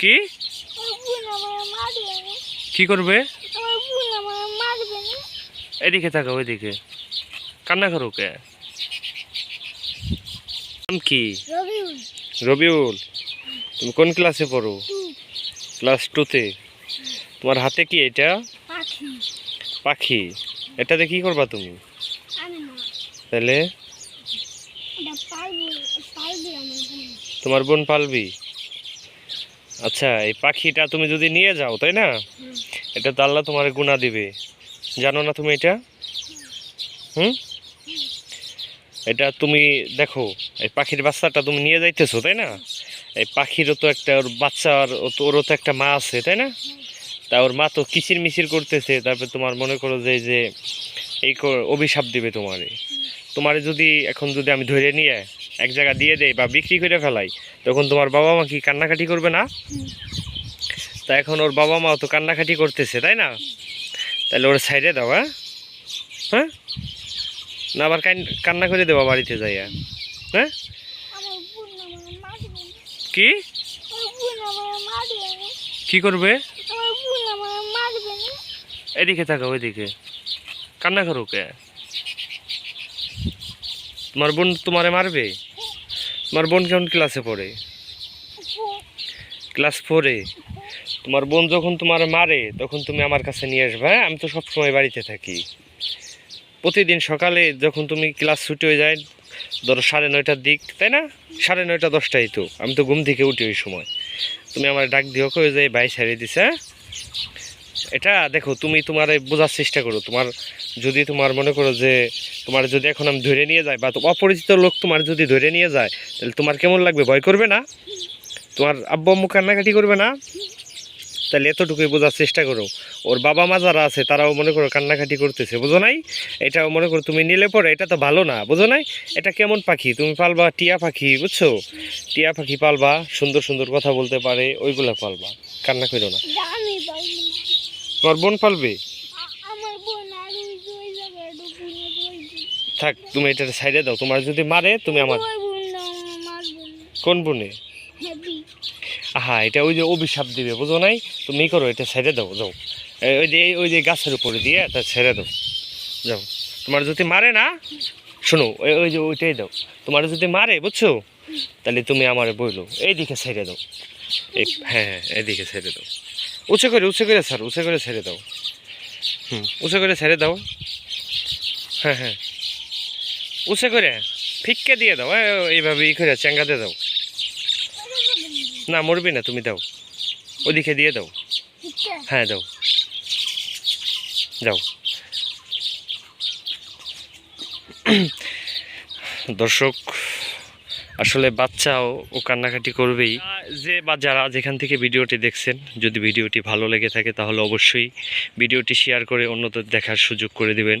কি? কি করবে? এদিকে থাকা, ওইদিকে। কান্না করো কে? নাম কি? রবিউল। তুমি কোন ক্লাসে পড়ো? ক্লাস টুতে। তোমার হাতে কি এটা? পাখি। এটাতে কি করবা তুমি? তাহলে? তোমার বোন পালবি? আচ্ছা এই পাখিটা তুমি যদি নিয়ে যাও, তাই না? এটা তো আল্লাহ তোমার গুণা দিবে। জানো না তুমি এটা? হুম? এটা তুমি দেখো, এই পাখির বাচ্চাটা তুমি নিয়ে যাইতেছো, তাই না? এই পাখিরও তো একটা ওর বাচ্চার ওরও তো একটা মা আছে, তাই না? তা ওর মা তো কিচির মিচির করতেছে, তারপর তোমার মনে করো যে যে এই অভিশাপ দিবে তোমারে। তোমারে যদি এখন যদি আমি ধরে নিয়ে এক জায়গা দিয়ে দেই বা বিক্রি করে ফেলাই, তখন তোমার বাবা মা কি কান্নাকাটি করবে না? তা এখন ওর বাবা মা তো কান্নাকাটি করতেছে, তাই না? তাহলে ওর সাইডে দাও হ্যাঁ? হ্যাঁ? না আবার কান- কান্না করে দেওয়া বাড়িতে যাইয়া হ্যাঁ? কি? কি করবে? এদিকে থাকো ওইদিকে কান্না করো কে তোমার বোন তোমারে মারবে? তোমার বোন কেমন ক্লাসে পড়ে ক্লাস ফোরে তোমার বোন যখন তোমার মারে, তখন তুমি আমার কাছে নিয়ে আসবে হ্যাঁ? আমি তো সবসময় বাড়িতে থাকি। প্রতিদিন সকালে যখন তুমি ক্লাস ছুটি হয়ে যায়, ধরো সাড়ে নয়টার দিক, তাই না? সাড়ে নয়টা, দশটাই তো। আমি তো ঘুম থেকে উঠি ওই সময়। তুমি আমার ডাক দিও, কই যে ভাই ছাড়িয়ে দিছে হ্যাঁ? এটা দেখো, তুমি তোমার বোঝার চেষ্টা করো। তোমার যদি তোমার মনে করো যে তোমার যদি এখন আমি ধরে নিয়ে যাই বা অপরিচিত লোক তোমার যদি ধরে নিয়ে যায়, তাহলে তোমার কেমন লাগবে? ভয় করবে না? তোমার আব্বু আম্মু কান্নাকাটি করবে না? তাহলে এতটুকুই বোঝার চেষ্টা করো। ওর বাবা মা যারা আছে, তারাও মনে করো কান্নাকাটি করতেছে, বোঝো নাই? এটাও মনে করো তুমি নিলে পরে, এটা তো ভালো না, বোঝো নাই? এটা কেমন পাখি? তুমি পালবা টিয়া পাখি, বুঝছ? টিয়া পাখি পালবা, সুন্দর সুন্দর কথা বলতে পারে, ওইগুলা পালবা। কান্না করো না। তোমার বোন পালবে? থাক তুমি এটা সাইডে দাও। তোমার যদি মারে তুমি আমার কোন বোনে? আহা এটা ওই যে অভিশাপ দিবে বুঝো নাই? তুমি করো এটা ছেড়ে দাও যাও। এই- ওই যে ওই যে গাছের উপরে দিয়ে এটা ছেড়ে দাও। যাও। তোমার যদি মারে না শোনো ওই ওই যে ওইটাই দাও। তোমার যদি মারে বুঝছ? তাহলে তুমি আমারে বইলো এইদিকে ছেড়ে দাও। হ্যাঁ হ্যাঁ এইদিকে ছেড়ে দাও। উঁচু করে উঁচু করে স্যার উঁচু করে ছেড়ে দাও। হুম উঁচু করে ছেড়ে দাও। হ্যাঁ হ্যাঁ। উঁচু করে ফিক্কে দিয়ে দাও এই- এইভাবে ই করে চেঙ্গাতে দাও। না মরবি না তুমি দাও। ওদিকে দিয়ে দাও। হ্যাঁ দাও। যাও দর্শক আসলে বাচ্চাও ও কান্নাকাটি করবেই। যে বা যারা যেখান থেকে ভিডিওটি দেখছেন, যদি ভিডিওটি ভালো লেগে থাকে তাহলে অবশ্যই ভিডিওটি শেয়ার করে অন্যদের দেখার সুযোগ করে দিবেন।